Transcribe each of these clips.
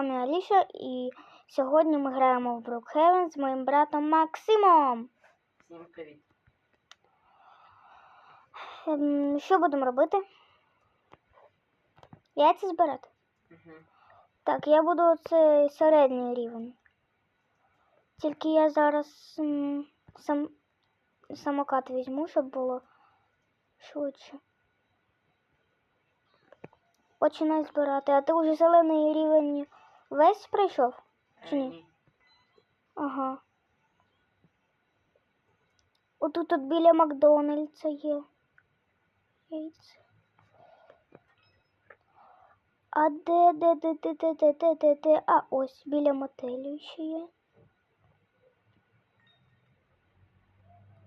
вами Аліша і сьогодні ми граємо в Брукхевен з моїм братом Максимом. Всім привіт. Ем, Що будемо робити? Яйця збирати. Угу. Так, я буду цей середній рівень. Тільки я зараз сам, самокат візьму, щоб було швидше. Починай збирати. А ти вже зелений рівень весь пройшов? Чи ні? Е. Ага. Отут тут біля Макдональдса є. Яйце. А де, де, де, де, де, де, де, де, де? А ось біля мотелю ще є.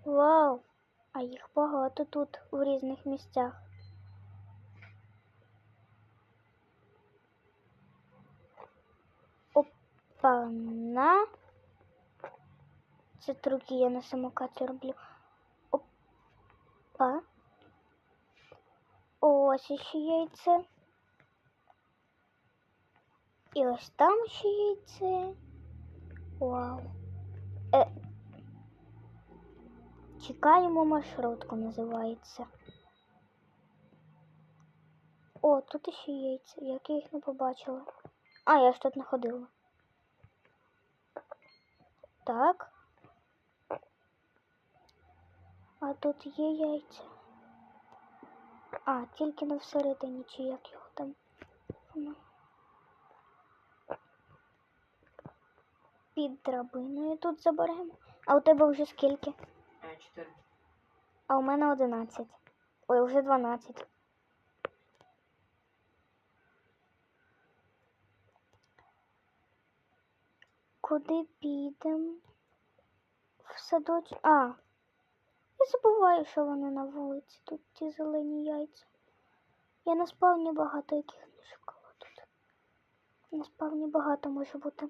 Вау! А їх багато тут в різних місцях. Опа-на. Це трюки я на самокаті роблю. Опа. Ось ще яйце. І ось там ще яйце. Вау. Е. Чекаємо маршрутку, називається. О, тут ще яйця. Як я їх не побачила. А, я ж тут не ходила. Так. А тут є яйця. А, тільки не всередині, чи як його там. Під драбиною тут заберемо. А у тебе вже скільки? Е, чотири. А у мене 11. Ой, вже 12. Куди підемо? В садочок. А. Я забуваю, що вони на вулиці. Тут ті зелені яйця. Я на спавні багато яких не шукала тут. На спавні багато може бути.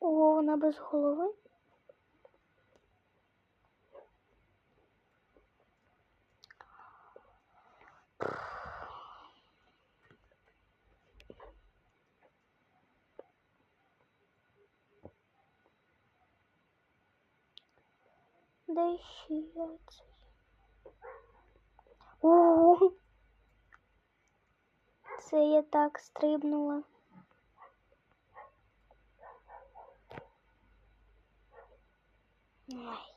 О, вона без голови. Де ще яйця? Це я так стрибнула. Ай.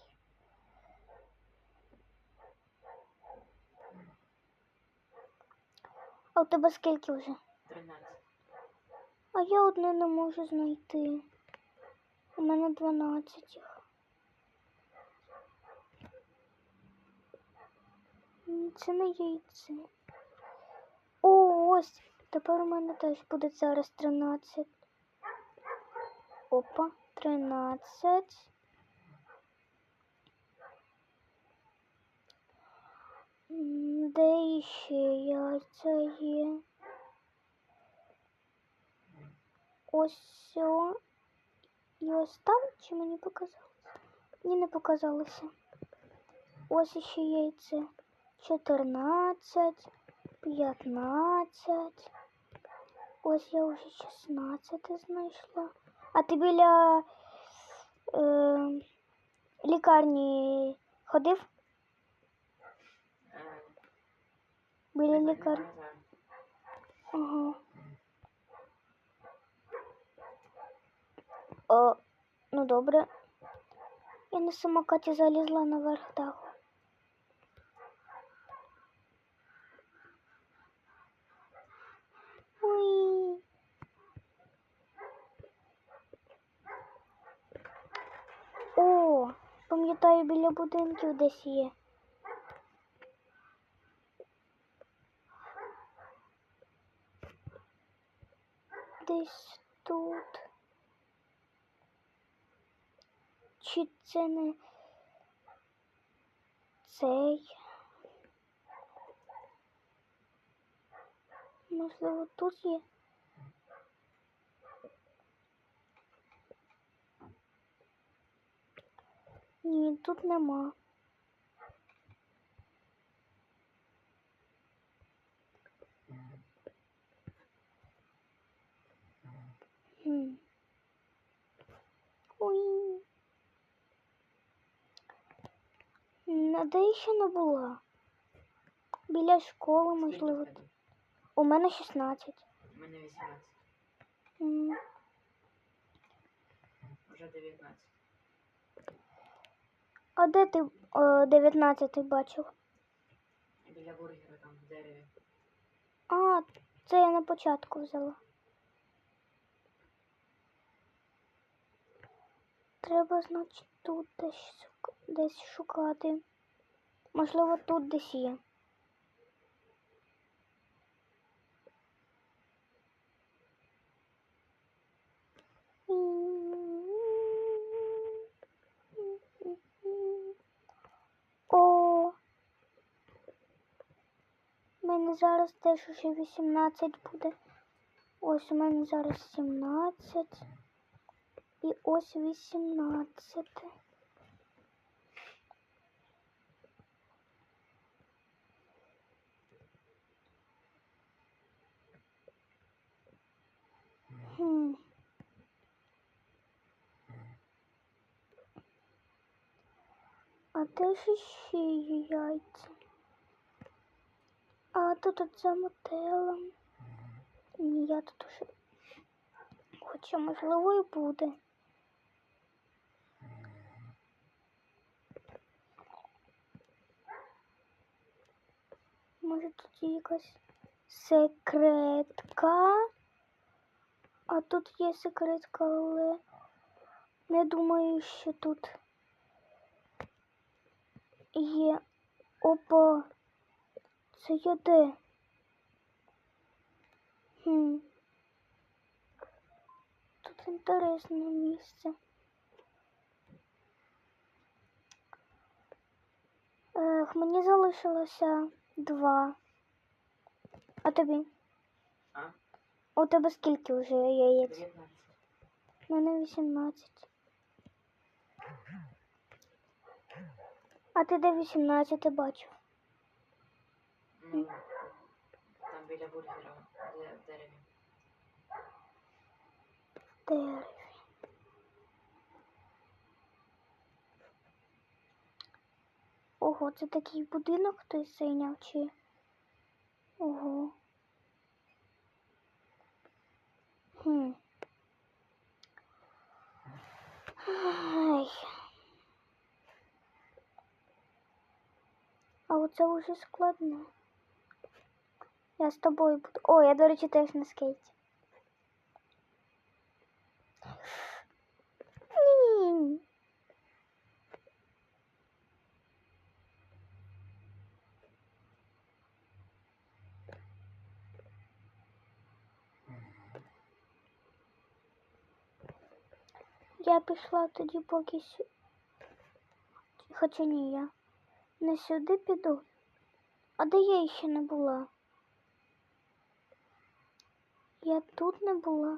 А у тебе скільки вже? Тринадцять. А я одне не можу знайти. У мене 12 їх. М, Це не яйце. О, ось. Тепер у мене теж буде зараз 13. Опа, 13. Де іще яйця є? Ось о. І ось там чи мені показалося? Мені не показалося. Ось іще яйце. 14, 15. Ось я вже 16 знайшла. А ти біля е, лікарні ходив? Е, Біля не лікарні. знаю. Ага. О, ну добре. Я на самокаті залізла наверх даху. О, пам'ятаю, біля будинків десь є. Десь тут. Чи це не цей? Можливо, тут є. Ні, тут нема. Хм. Ой. Надо еще на була? Біля школи, можливо. У мене 16. У мене 18. М, Вже 19. А де ти е, 19 бачив? Біля бургера там в дереві. А, це я на початку взяла. Треба, значить, тут десь, десь шукати. Можливо, тут десь є. О! У зараз теж уже 18 буде. Ось у мене зараз 17. І ось 18. Хм. А де ж ще є яйця? А тут от за мотелем. Ні, я тут уже. Хоча, можливо, і буде. Може тут є якась секретка. А тут є секретка, але не думаю, що тут є. Опа. Це я де? Хм. Тут інтересне місце. Ех, мені залишилося два. А тобі? А? У тебе скільки вже яєць? 19. У мене 18. А ти де 18 бачив? Там біля бургера в дереві. Дереві. Ого, це такий будинок хтось зайняв чи? Ого. Хм. Ай. А оце вже складно. Я з тобою буду. О, я, до речі, теж на скейті. Я пішла тоді поки сю... Хоча ні, я не сюди піду. А де я ще не була? Я тут не була.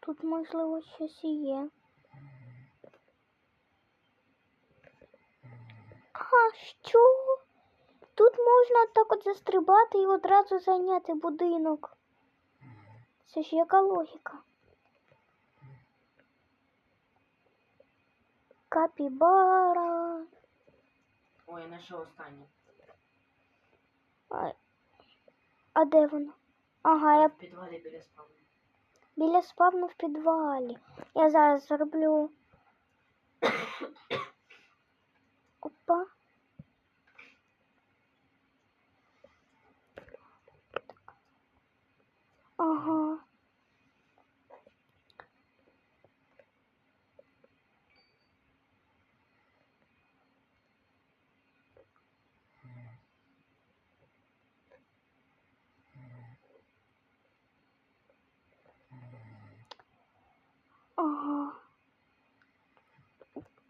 Тут, можливо, щось і є. А що? Тут можна так от застрибати і одразу зайняти будинок. Це ж яка логіка? Капібара. О, я знайшов останнє. А, а де воно? Ага, я В підвалі біля спавну. біля спавну в підвалі. Я зараз зроблю. Опа. Ага.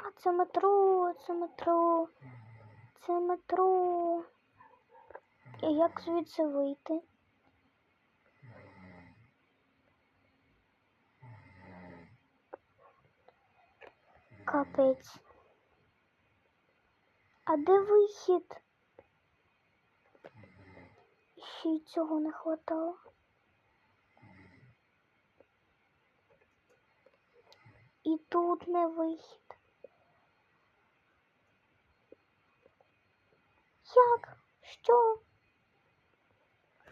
А це метро, це метро, це метро. І як звідси вийти? Капець. А де вихід? Ще й цього не хватало. І тут не вихід. Як? Що?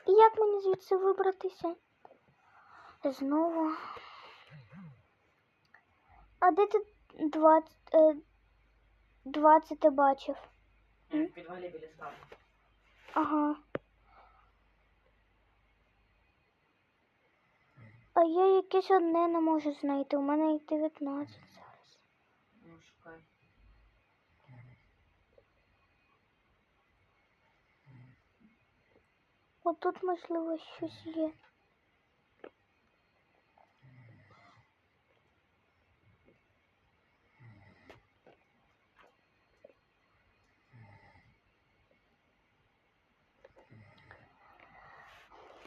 І як мені звідси вибратися? Знову. А де ти 20, е, 20 ти бачив? Е, В підвалі біля спавну. Ага. А я якесь одне не можу знайти. У мене їх 19 зараз. Ну, шукай. Отут, можливо, щось є.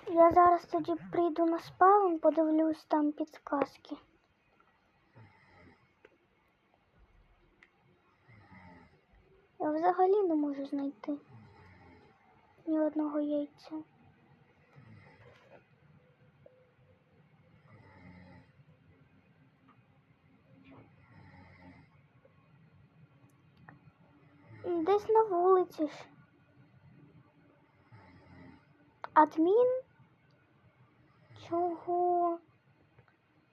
Я зараз тоді прийду на спаун, подивлюсь там підсказки. Я взагалі не можу знайти ні одного яйця. Десь на вулиці ж. Адмін? Чого?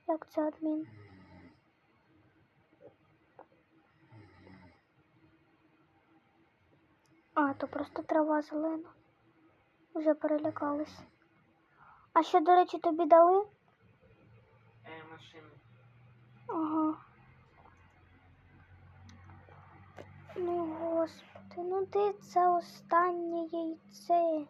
Як це адмін? А, то просто трава зелена. Вже перелякалась. А що, до речі, тобі дали? Е, машину. Ага. Ну, господи, ну де це останнє яйце?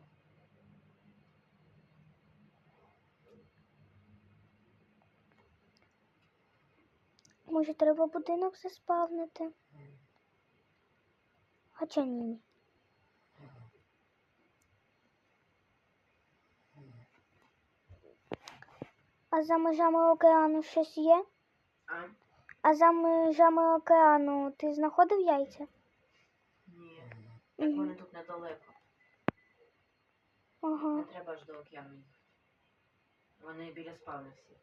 Може, треба будинок заспавнити? Хоча ні. А за межами океану щось є? А? А за межами океану ти знаходив яйця? Ні. Так Мгм. вони тут недалеко. Ага. Не треба аж до океану їхати. Вони біля спавну всі.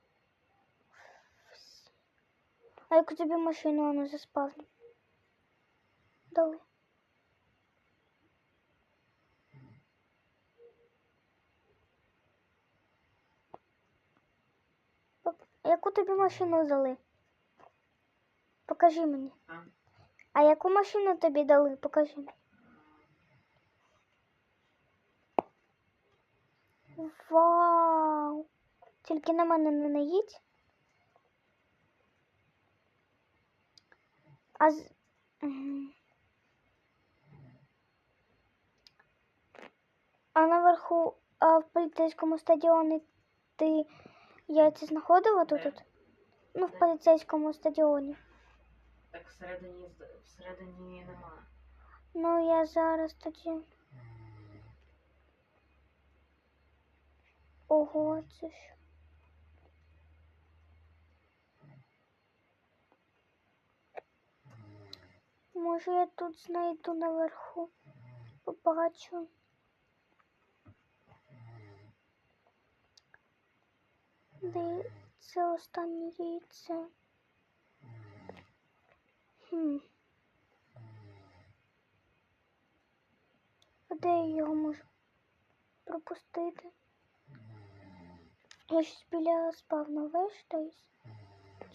А яку тобі машину воно заспавнив? Дали. Пок- Яку тобі машину дали? Покажи мені. А? А яку машину тобі дали? Покажи мені. Вау! Тільки на мене не наїдь. А з... А наверху, а в поліцейському стадіоні ти яйця знаходила тут? От? Ну, в поліцейському стадіоні. Так всередині, всередині немає. Ну, я зараз тоді. Ого, це ж. Може, я тут знайду наверху. Побачу. Де це останнє яйце? Хм. Де я його можу пропустити? Я щось біля спавна вештаюсь.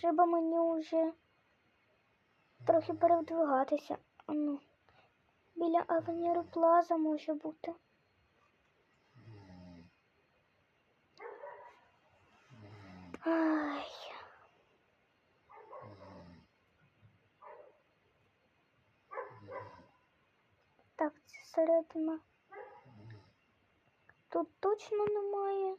Треба мені вже трохи перевдвигатися. Ну, біля Авеніру Плаза може бути. Ай. Так, це середина. Тут точно немає.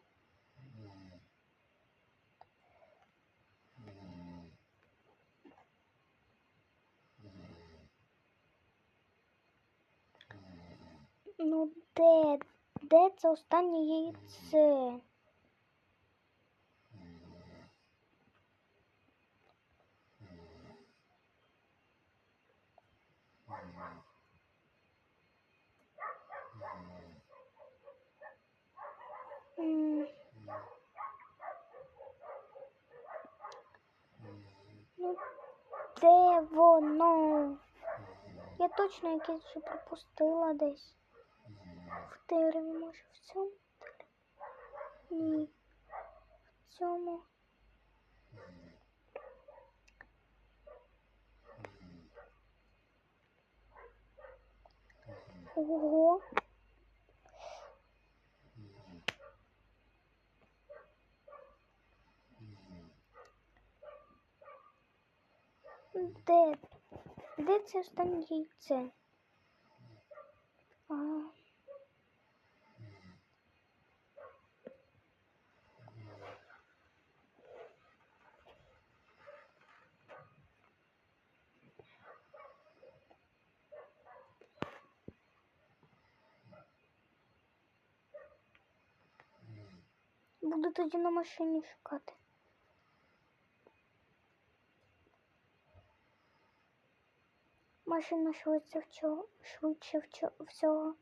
Ну де? Де це останнє яйце? Де воно? Я точно якесь вже пропустила десь. В дереві, може, в цьому дереві? Ні. В цьому. Ого. Де? Де це останнє яйце? А. Буду тоді на машині шукати. Машина швидше вчо, швидше всього.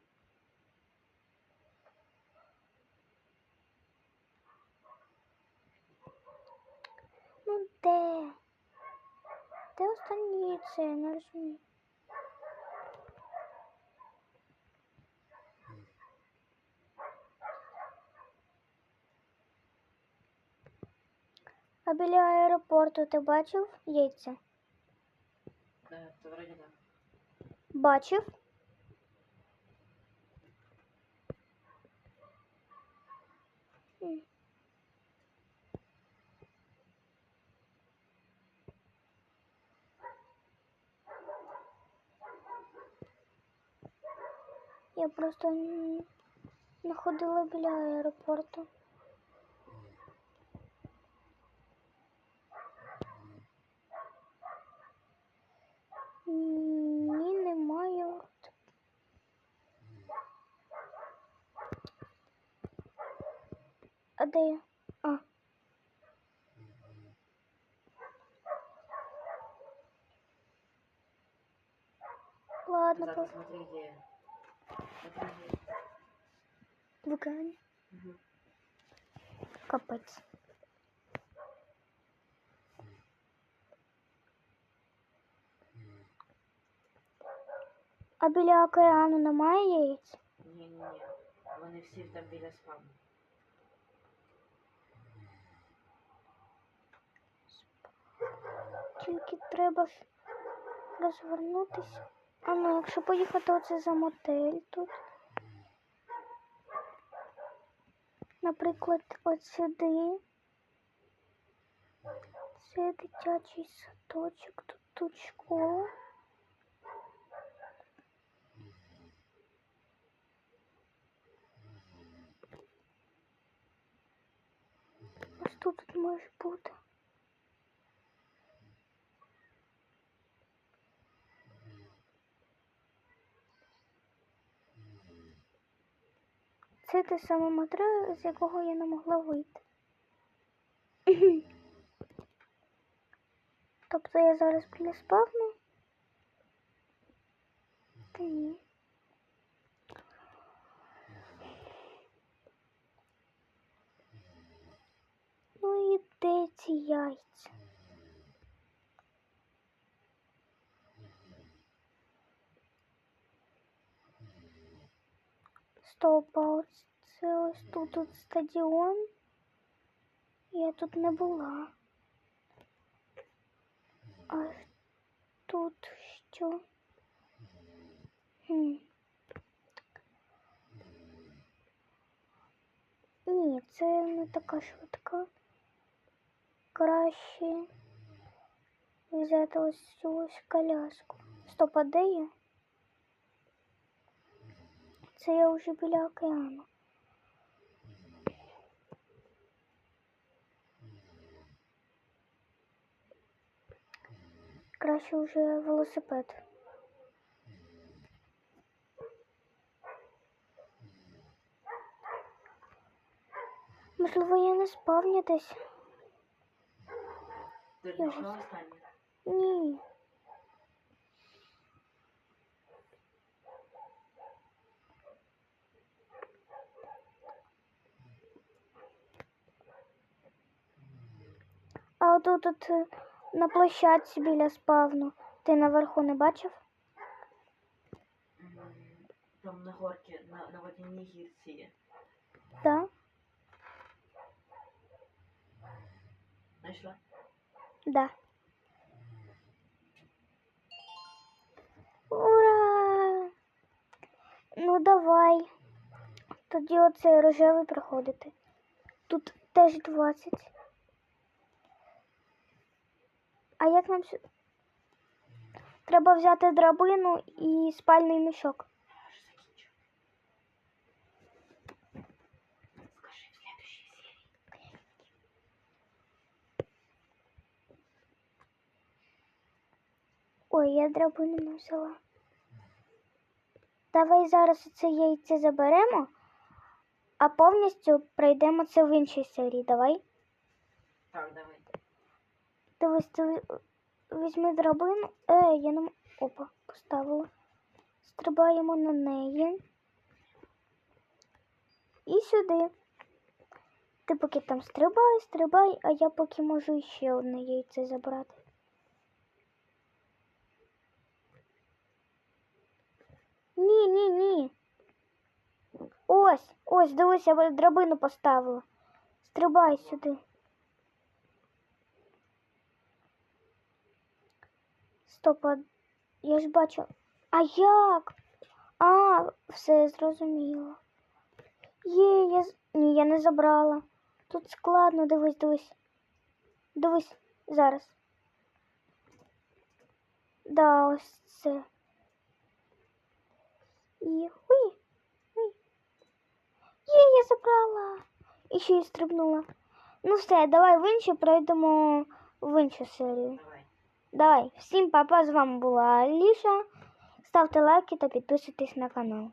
Ну де? Де останнє яйце? Я не розумію. А біля аеропорту ти бачив яйця? Да, то вроде да. Бачив? Я просто н- не ходила біля аеропорту. Ні, немає. От. А де я? А. Ладно, Зато по... смотри, где. Смотри, где. в екрані. Мгм. Капець. А біля океану немає яєць? Ні-ні-ні. Вони всі там біля спавну. Тільки треба розвернутися. А ну, якщо поїхати оце за мотель тут. Наприклад, от сюди. Це дитячий садочок, тут, тут школа. Ось може бути. Це те саме метро, з якого я не могла вийти. Тобто я зараз біля спавну? Та ні. ці яйця? Стоп, а ось це ось тут, тут стадіон. Я тут не була. А тут що? Хм. Ні, це не така швидка. Краще взяти ось цю ось коляску. Стоп, а де я? Це я вже біля океану. Краще вже велосипед. Можливо, я не спавню десь. Ти знайшла останнє? Ні. А тут, тут е, на площадці біля спавну. Ти наверху не бачив? Там на горці, на, на водяній гірці є. Так. Знайшла? Да. Ура! Ну давай. Тоді оцей рожевий проходити. Тут теж 20. А як нам сю- Треба взяти драбину і спальний мішок. Я вже закінчу. Скажи в следующей серії. Ой, я драбину не взяла. Давай зараз це яйце заберемо, а повністю пройдемо це в іншій серії. Давай. Так, давай. Дивись, ти візьми драбину. Е, я не м- Опа, поставила. Стрибаємо на неї. І сюди. Ти поки там стрибай, стрибай, а я поки можу ще одне яйце забрати. Ні, ні, ні. Ось, ось, дивись, я драбину поставила. Стрибай сюди. Стоп, а я ж бачу. А як? А, все зрозуміло. Є, я ні, я не забрала. Тут складно, дивись, дивись. Дивись зараз. Да, ось це. І хуй. ой. Є, я забрала. І ще й стрибнула. Ну все, давай в іншу пройдемо в іншу серію. Давай. Давай, всім папа, з вами була Аліша. Ставте лайки та підписуйтесь на канал.